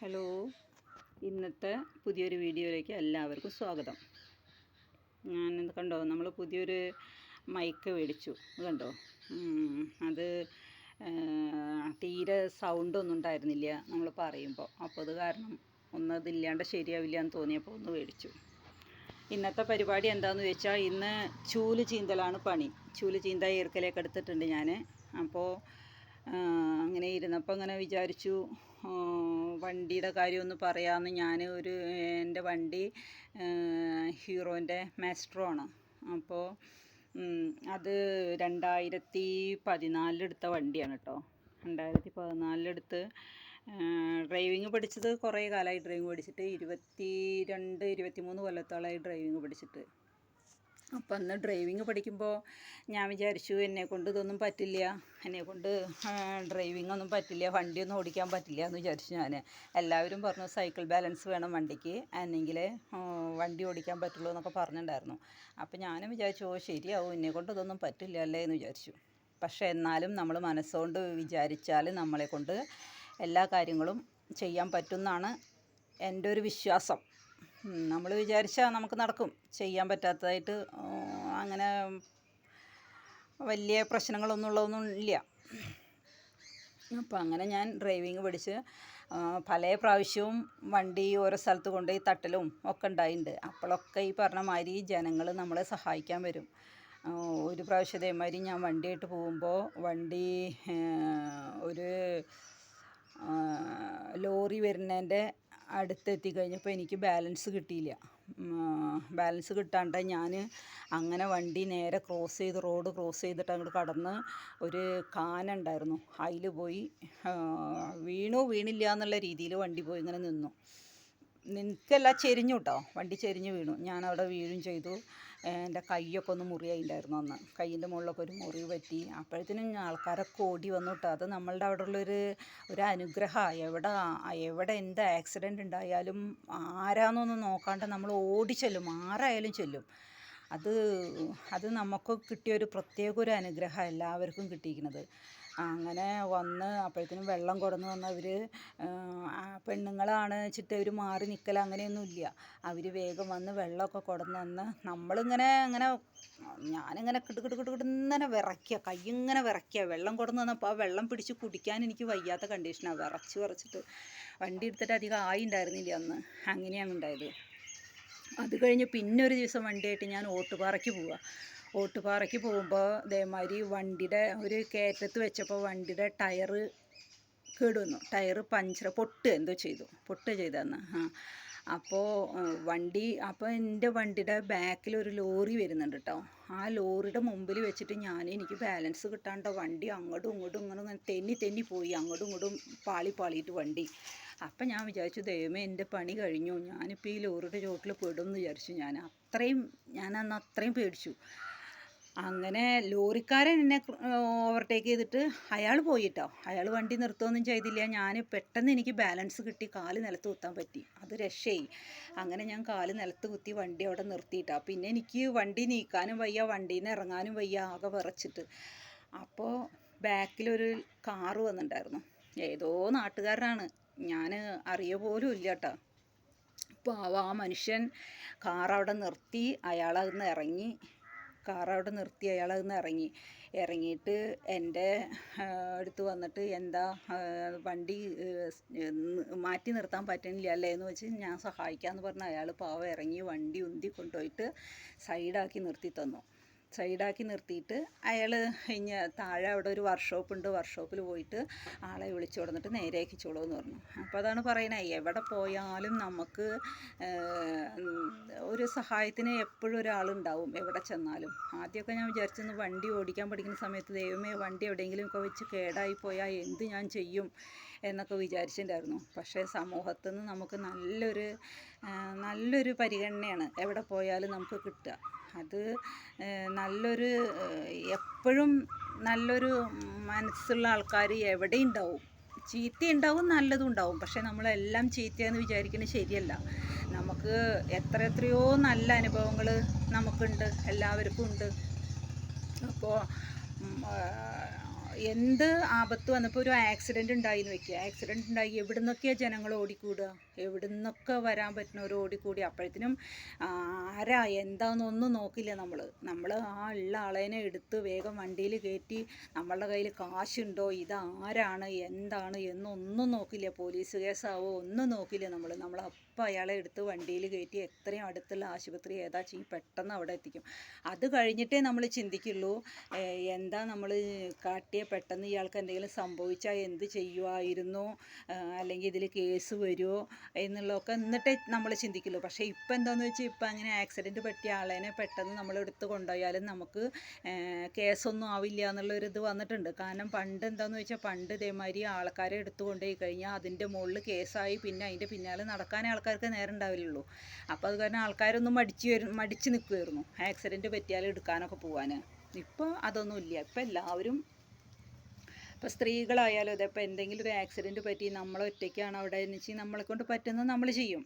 Hello. ഇന്നത്തെ പുതിയൊരു വീഡിയോയിലേക്ക് എല്ലാവർക്കും സ്വാഗതം. ഞാൻ കണ്ടോ നമ്മൾ പുതിയൊരു മൈക്ക് മേടിച്ചു. കണ്ടോ? അത് തീരെ സൗണ്ടൊന്നും ഉണ്ടായിരുന്നില്ല നമ്മൾ പറയുമ്പോൾ അപ്പോൾ അത് കാരണം ഒന്ന് അതില്ലാണ്ട് ശരിയാവില്ല എന്ന് തോന്നിയപ്പോൾ ഒന്ന് മേടിച്ചു. ഇന്നത്തെ പരിപാടി എന്താണെന്ന് വെച്ചാൽ ഇന്ന് ചൂൽ ചീന്തലാണ് പണി. ചൂൽ ചീന്ത ഈർക്കലേക്ക് എടുത്തിട്ടുണ്ട് ഞാൻ അപ്പോൾ അങ്ങനെ ഇരുന്നപ്പോൾ അങ്ങനെ വിചാരിച്ചു വണ്ടിയുടെ കാര്യം ഒന്ന് പറയാമെന്ന് ഞാൻ ഒരു എന്റെ വണ്ടി ഹീറോന്റെ മാസ്ട്രോ ആണ്. അപ്പോൾ അത് രണ്ടായിരത്തി പതിനാലിലെടുത്ത വണ്ടിയാണ് കേട്ടോ രണ്ടായിരത്തി പതിനാലിലെടുത്ത് ഡ്രൈവിങ് പഠിച്ചത് കുറേ കാലമായി ഡ്രൈവിങ് പഠിച്ചിട്ട് ഇരുപത്തി രണ്ട് ഇരുപത്തി മൂന്ന് കൊല്ലത്തോളമായി ഡ്രൈവിങ് പഠിച്ചിട്ട്. അപ്പം അന്ന് ഡ്രൈവിങ് പഠിക്കുമ്പോൾ ഞാൻ വിചാരിച്ചു എന്നെ കൊണ്ട് ഇതൊന്നും പറ്റില്ല. എന്നെ കൊണ്ട് ഡ്രൈവിംഗ് ഒന്നും പറ്റില്ല വണ്ടിയൊന്നും ഓടിക്കാൻ പറ്റില്ല എന്ന് വിചാരിച്ചു ഞാൻ എല്ലാവരും പറഞ്ഞു സൈക്കിൾ ബാലൻസ് വേണം വണ്ടിക്ക് അല്ലെങ്കിൽ വണ്ടി ഓടിക്കാൻ പറ്റുള്ളൂ എന്നൊക്കെ പറഞ്ഞിട്ടുണ്ടായിരുന്നു അപ്പം ഞാനും വിചാരിച്ചു ഓ ശരിയാവും എന്നെ കൊണ്ട് ഇതൊന്നും പറ്റില്ല അല്ലേ എന്ന് വിചാരിച്ചു. പക്ഷേ എന്നാലും നമ്മൾ മനസ്സുകൊണ്ട് വിചാരിച്ചാൽ നമ്മളെ കൊണ്ട് എല്ലാ കാര്യങ്ങളും ചെയ്യാൻ പറ്റുമെന്നാണ് എന്റെ ഒരു വിശ്വാസം. നമ്മൾ വിചാരിച്ചാൽ നമുക്ക് നടക്കും. ചെയ്യാൻ പറ്റാത്തതായിട്ട് അങ്ങനെ വലിയ പ്രശ്നങ്ങളൊന്നും ഉള്ളതൊന്നും ഇല്ല. അപ്പോൾ അങ്ങനെ ഞാൻ ഡ്രൈവിങ് പഠിച്ച് പല പ്രാവശ്യവും വണ്ടി ഓരോ സ്ഥലത്ത് കൊണ്ടുപോയി തട്ടലും ഒക്കെ ഉണ്ടായിട്ടുണ്ട് അപ്പോഴൊക്കെ ഈ പറഞ്ഞ മാതിരി ജനങ്ങൾ നമ്മളെ സഹായിക്കാൻ വരും. ഒരു പ്രാവശ്യം ഇതേമാതിരി ഞാൻ വണ്ടിയായിട്ട് പോകുമ്പോൾ വണ്ടി ഒരു ലോറി വരുന്നതിന്റെ അടുത്തെത്തി കഴിഞ്ഞപ്പോൾ എനിക്ക് ബാലൻസ് കിട്ടിയില്ല. ബാലൻസ് കിട്ടാണ്ട് ഞാൻ അങ്ങനെ വണ്ടി നേരെ ക്രോസ് ചെയ്ത് റോഡ് ക്രോസ് ചെയ്തിട്ട് അങ്ങോട്ട് കടന്ന് ഒരു കാനുണ്ടായിരുന്നു അതിൽ പോയി വീണു വീണില്ല എന്നുള്ള രീതിയിൽ വണ്ടി പോയി ഇങ്ങനെ നിന്നു. നിൽക്കല്ല ചെരിഞ്ഞു കേട്ടോ വണ്ടി ചെരിഞ്ഞ് വീണു. ഞാൻ അവിടെ വീഴും ചെയ്തു. എന്റെ കൈയൊക്കെ ഒന്ന് മുറിയായിട്ടുണ്ടായിരുന്നു അന്ന്. കൈയിന്റെ മുകളിലൊക്കെ ഒരു മുറിവ് പറ്റി. അപ്പോഴത്തേനും ആൾക്കാരൊക്കെ ഓടി വന്നു കേട്ടോ അത് നമ്മളുടെ അവിടെ ഉള്ളൊരു ഒരു അനുഗ്രഹമാണ് എവിടെ എവിടെ എന്ത് ആക്സിഡന്റ് ഉണ്ടായാലും ആരാന്നൊന്നും നോക്കാണ്ട് നമ്മൾ ഓടി ചെല്ലും. ആരായാലും ചെല്ലും. അത് അത് നമുക്ക് കിട്ടിയ ഒരു പ്രത്യേക ഒരു അനുഗ്രഹം എല്ലാവർക്കും കിട്ടിയിരിക്കുന്നത്. അങ്ങനെ വന്ന് അപ്പോഴത്തേനും വെള്ളം കൊടുന്ന് അവർ പെണ്ണുങ്ങളാണ് വെച്ചിട്ട് അവർ മാറി നിൽക്കൽ അങ്ങനെയൊന്നുമില്ല അവർ വേഗം വന്ന് വെള്ളമൊക്കെ കൊടുന്ന് വന്ന് നമ്മളിങ്ങനെ അങ്ങനെ ഞാനിങ്ങനെ കിട്ട് കിട്ട് കിട്ട് ഇങ്ങനെ വിറയ്ക്കുക. കൈ ഇങ്ങനെ വിറയ്ക്കുക. വെള്ളം കൊടുന്ന് വന്നപ്പോൾ ആ വെള്ളം പിടിച്ച് കുടിക്കാൻ എനിക്ക് വയ്യാത്ത കണ്ടീഷനാണ് വിറച്ച് വിറച്ചിട്ട് വണ്ടി എടുത്തിട്ട് അധികം ആയി ഉണ്ടായിരുന്നില്ല അന്ന്. അങ്ങനെയാണ് ഉണ്ടായത്. അത് കഴിഞ്ഞ് പിന്നെ ഒരു ദിവസം വണ്ടിയായിട്ട് ഞാൻ ഓട്ടുപാറയ്ക്ക് പോവുക ഓട്ടുപാറയ്ക്ക് പോകുമ്പോൾ ഇതേമാതിരി വണ്ടിയുടെ ഒരു കയറ്റത്ത് വെച്ചപ്പോൾ വണ്ടിയുടെ ടയറ് കേടുവന്നു. ടയറ് പഞ്ചർ പൊട്ട് എന്തോ ചെയ്തു. പൊട്ട് ചെയ്തെന്ന്. ആ. അപ്പോൾ വണ്ടി അപ്പോൾ എന്റെ വണ്ടിയുടെ ബാക്കിൽ ഒരു ലോറി വരുന്നുണ്ട് കേട്ടോ ആ ലോറിയുടെ മുമ്പിൽ വെച്ചിട്ട് ഞാൻ എനിക്ക് ബാലൻസ് കിട്ടാണ്ട്? വണ്ടി അങ്ങോട്ടും ഇങ്ങോട്ടും ഇങ്ങനെ ഇങ്ങനെ തെന്നി തെന്നി പോയി. അങ്ങോട്ടും ഇങ്ങോട്ടും പാളി പാളിയിട്ട് വണ്ടി. അപ്പം ഞാൻ വിചാരിച്ചു ദൈവമേ എന്റെ പണി കഴിഞ്ഞു. ഞാനിപ്പോൾ ഈ ലോറിയുടെ ചോട്ടിൽ പെടും എന്ന് വിചാരിച്ചു ഞാൻ. അത്രയും ഞാൻ അന്ന് അത്രയും പേടിച്ചു. അങ്ങനെ ലോറിക്കാരൻ എന്നെ ഓവർടേക്ക് ചെയ്തിട്ട് അയാൾ പോയിട്ടോ. അയാൾ വണ്ടി നിർത്തുകയൊന്നും ചെയ്തില്ല. ഞാൻ പെട്ടെന്ന് എനിക്ക് ബാലൻസ് കിട്ടി. കാൽ നിലത്ത് കുത്താൻ പറ്റി. അത് രക്ഷയായി. അങ്ങനെ ഞാൻ കാൽ നിലത്ത് കുത്തി വണ്ടി അവിടെ നിർത്തിയിട്ടാ. പിന്നെ എനിക്ക് വണ്ടി നീക്കാനും വയ്യ വണ്ടിയിൽ നിന്ന് ഇറങ്ങാനും വയ്യ ആകെ വിറച്ചിട്ട്. അപ്പോൾ ബാക്കിലൊരു കാറ് വന്നിട്ടുണ്ടായിരുന്നു ഏതോ നാട്ടുകാരനാണ്. ഞാൻ അറിയ പോലും ഇല്ല കേട്ടോ അപ്പോൾ ആ മനുഷ്യൻ കാർ അവിടെ നിർത്തി. അയാൾ അതിൽ ഇറങ്ങി. കാർ അവിടെ നിർത്തി അയാൾ അതിൽ ഇറങ്ങി. ഇറങ്ങിയിട്ട് എന്റെ അടുത്ത് വന്നിട്ട് എന്താ വണ്ടി മാറ്റി നിർത്താൻ പറ്റുന്നില്ല അല്ലേ എന്ന് വെച്ച് ഞാൻ സഹായിക്കാമെന്ന് പറഞ്ഞ് അയാൾ പാവം ഇറങ്ങി വണ്ടി ഉന്തി കൊണ്ടുപോയിട്ട് സൈഡാക്കി നിർത്തി തന്നു. സൈഡാക്കി നിർത്തിയിട്ട് അയാൾ കഴിഞ്ഞ താഴെ അവിടെ ഒരു വർക്ക്ഷോപ്പ് ഉണ്ട്. വർക്ക്ഷോപ്പിൽ പോയിട്ട് ആളെ വിളിച്ചു കൊടുത്തിട്ട് നേരെ അയക്കിച്ചോളൂ എന്ന് പറഞ്ഞു. അപ്പോൾ അതാണ് പറയണേ എവിടെ പോയാലും നമുക്ക് ഒരു സഹായത്തിന് എപ്പോഴും ഒരാളുണ്ടാവും എവിടെ ചെന്നാലും. ആദ്യമൊക്കെ ഞാൻ വിചാരിച്ചിരുന്നു വണ്ടി ഓടിക്കാൻ പഠിക്കുന്ന സമയത്ത് ദൈവമേ വണ്ടി എവിടെയെങ്കിലും ഒക്കെ വെച്ച് കേടായി പോയാൽ എന്ത് ഞാൻ ചെയ്യും എന്നൊക്കെ വിചാരിച്ചിട്ടുണ്ടായിരുന്നു. പക്ഷേ സമൂഹത്തിൽ നിന്ന് നമുക്ക് നല്ലൊരു നല്ലൊരു പരിഗണനയാണ് എവിടെ പോയാലും നമുക്ക് കിട്ടുക. അത് നല്ലൊരു എപ്പോഴും നല്ലൊരു മനസ്സുള്ള ആൾക്കാർ എവിടെ ഉണ്ടാവും ചീത്ത ഉണ്ടാവും നല്ലതും ഉണ്ടാവും പക്ഷേ നമ്മളെല്ലാം ചീത്തയെന്ന് വിചാരിക്കുന്നത് ശരിയല്ല. നമുക്ക് എത്ര എത്രയോ നല്ല അനുഭവങ്ങൾ നമുക്കുണ്ട് എല്ലാവർക്കും ഉണ്ട് അപ്പോൾ എന്ത് ആപത്ത് വന്നപ്പോൾ ഒരു ആക്സിഡന്റ് ഉണ്ടായിന്ന് വെക്കുക ആക്സിഡന്റ് ഉണ്ടായി. എവിടെ നിന്നൊക്കെയാണ് ജനങ്ങൾ ഓടിക്കൂടുക എവിടെ നിന്നൊക്കെ വരാൻ പറ്റുന്നവർ ഓടിക്കൂടി? അപ്പോഴത്തേനും ആരാ? എന്താണെന്നൊന്നും നോക്കില്ല നമ്മൾ നമ്മൾ ആ ഉള്ള ആളേനെ എടുത്ത് വേഗം വണ്ടിയിൽ കയറ്റി നമ്മളുടെ കയ്യിൽ കാശുണ്ടോ? ഇതാരാണ് എന്താണ്? എന്നൊന്നും നോക്കില്ല. പോലീസ് കേസാവോ? ഒന്നും നോക്കില്ല നമ്മൾ നമ്മൾ അപ്പം അയാളെ എടുത്ത് വണ്ടിയിൽ കയറ്റി എത്രയും അടുത്തുള്ള ആശുപത്രി ഏതാ ചെയ്യും പെട്ടെന്ന് അവിടെ എത്തിക്കും. അത് കഴിഞ്ഞിട്ടേ നമ്മൾ ചിന്തിക്കുള്ളൂ എന്താ നമ്മൾ കാട്ടിയ പെട്ടെന്ന് ഇയാൾക്ക് എന്തെങ്കിലും സംഭവിച്ചാൽ എന്ത് ചെയ്യുമായിരുന്നു അല്ലെങ്കിൽ ഇതിൽ കേസ് വരുമോ എന്നുള്ളതൊക്കെ എന്നിട്ടേ നമ്മൾ ചിന്തിക്കുള്ളൂ. പക്ഷേ ഇപ്പം എന്താണെന്ന് വെച്ചാൽ ഇപ്പം അങ്ങനെ ആക്സിഡന്റ് പറ്റിയ ആളേനെ പെട്ടെന്ന് നമ്മൾ എടുത്ത് കൊണ്ടുപോയാലും നമുക്ക് കേസ് കേസൊന്നും ആവില്ല എന്നുള്ളൊരിത് വന്നിട്ടുണ്ട്. കാരണം പണ്ട് എന്താണെന്ന് വെച്ചാൽ പണ്ട് ഇതേമാതിരി ആൾക്കാരെ എടുത്തു കൊണ്ടുപോയി കഴിഞ്ഞാൽ അതിന്റെ മുകളിൽ കേസായി പിന്നെ അതിന്റെ പിന്നാലെ നടക്കാനേ ആൾക്കാർക്ക് നേരം ഉണ്ടാവില്ലല്ലോ. അപ്പോൾ അത് കാരണം ആൾക്കാരൊന്നും മടിച്ച് വരും മടിച്ച് നിൽക്കുമായിരുന്നു ആക്സിഡന്റ് പറ്റിയാൽ എടുക്കാനൊക്കെ പോകാൻ ഇപ്പോൾ അതൊന്നുമില്ല ഇപ്പം എല്ലാവരും ഇപ്പോൾ സ്ത്രീകളായാലും അതെ ഇപ്പോൾ എന്തെങ്കിലും ഒരു ആക്സിഡന്റ് പറ്റി നമ്മൾ ഒറ്റയ്ക്കാണ് അവിടെ എന്ന് വെച്ചാൽ നമ്മളെ കൊണ്ട് പറ്റുന്നത് നമ്മൾ ചെയ്യും.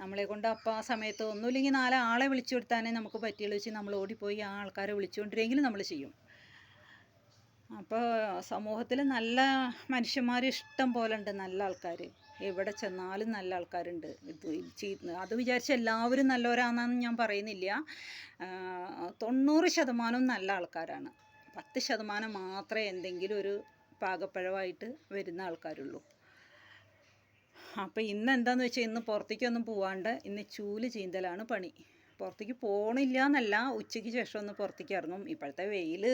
നമ്മളെ കൊണ്ട് അപ്പോൾ ആ സമയത്ത് ഒന്നുമില്ലെങ്കിൽ നാല് ആളെ വിളിച്ചു കൊടുത്താനേ നമുക്ക് പറ്റിയുള്ളൂ വെച്ച് നമ്മൾ ഓടിപ്പോയി ആ ആൾക്കാരെ വിളിച്ചുകൊണ്ടിരെങ്കിലും നമ്മൾ ചെയ്യും. അപ്പോൾ സമൂഹത്തിൽ നല്ല മനുഷ്യന്മാർ ഇഷ്ടം പോലെ ഉണ്ട് നല്ല ആൾക്കാർ എവിടെ ചെന്നാലും നല്ല ആൾക്കാരുണ്ട്. ഇത് അത് വിചാരിച്ച എല്ലാവരും നല്ലവരാണെന്ന് ഞാൻ പറയുന്നില്ല. തൊണ്ണൂറ് ശതമാനവും നല്ല ആൾക്കാരാണ്. പത്ത് ശതമാനം മാത്രമേ എന്തെങ്കിലും ഒരു പാകപ്പഴവായിട്ട് വരുന്ന ആൾക്കാരുള്ളൂ. അപ്പോൾ ഇന്ന് എന്താന്ന് വെച്ചാൽ ഇന്ന് പുറത്തേക്കൊന്നും പോവാണ്ട് ഇന്ന് ചൂൽ ചീന്തലാണ് പണി. പുറത്തേക്ക് പോകണില്ല എന്നല്ല ഉച്ചയ്ക്ക് ശേഷം ഒന്ന് പുറത്തേക്ക് ഇറങ്ങും. ഇപ്പോഴത്തെ വെയിൽ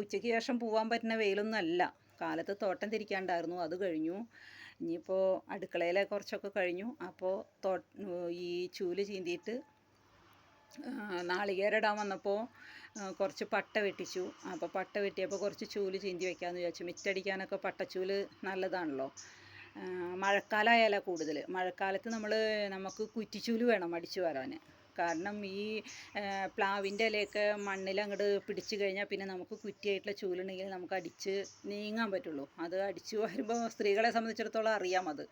ഉച്ചയ്ക്ക് ശേഷം പോകാൻ പറ്റുന്ന വെയിലൊന്നും അല്ല. കാലത്ത് തോട്ടം തിരിക്കാണ്ടായിരുന്നു അത് കഴിഞ്ഞു. ഇനിയിപ്പോൾ അടുക്കളയിലെ കുറച്ചൊക്കെ കഴിഞ്ഞു. അപ്പോൾ ഈ ചൂൽ ചീന്തിയിട്ട് ആ, നാളികേരം ഇടാൻ വന്നപ്പോൾ കുറച്ച് പട്ട വെട്ടിച്ചു. അപ്പോൾ പട്ട വെട്ടിയപ്പോൾ കുറച്ച് ചൂൽ ചീന്തി വെക്കാമെന്ന് വിചാരിച്ചു. മിറ്റടിക്കാനൊക്കെ പട്ടച്ചൂൽ നല്ലതാണല്ലോ. മഴക്കാലമായാലാണ് കൂടുതൽ മഴക്കാലത്ത് നമ്മൾ നമുക്ക് കുറ്റിച്ചൂൽ വേണം അടിച്ചു വരാൻ കാരണം ഈ പ്ലാവിന്റെ ഇലയൊക്കെ മണ്ണിൽ അങ്ങോട്ട് പിടിച്ചു കഴിഞ്ഞാൽ പിന്നെ നമുക്ക് കുറ്റിയായിട്ടുള്ള ചൂലുണ്ടെങ്കിൽ നമുക്ക് അടിച്ച് നീങ്ങാൻ പറ്റുള്ളൂ. അത് അടിച്ചു വരുമ്പോൾ സ്ത്രീകളെ സംബന്ധിച്ചിടത്തോളം അറിയാം അത്.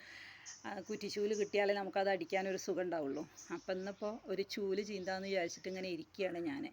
കുറ്റിച്ചൂൽ കിട്ടിയാലേ നമുക്കത് അടിക്കാനൊരു സുഖം ഉണ്ടാവുള്ളൂ. അപ്പം ഇന്നിപ്പോൾ ഒരു ചൂൽ ചീന്താന്ന് വിചാരിച്ചിട്ട് ഇങ്ങനെ ഇരിക്കുകയാണ് ഞാൻ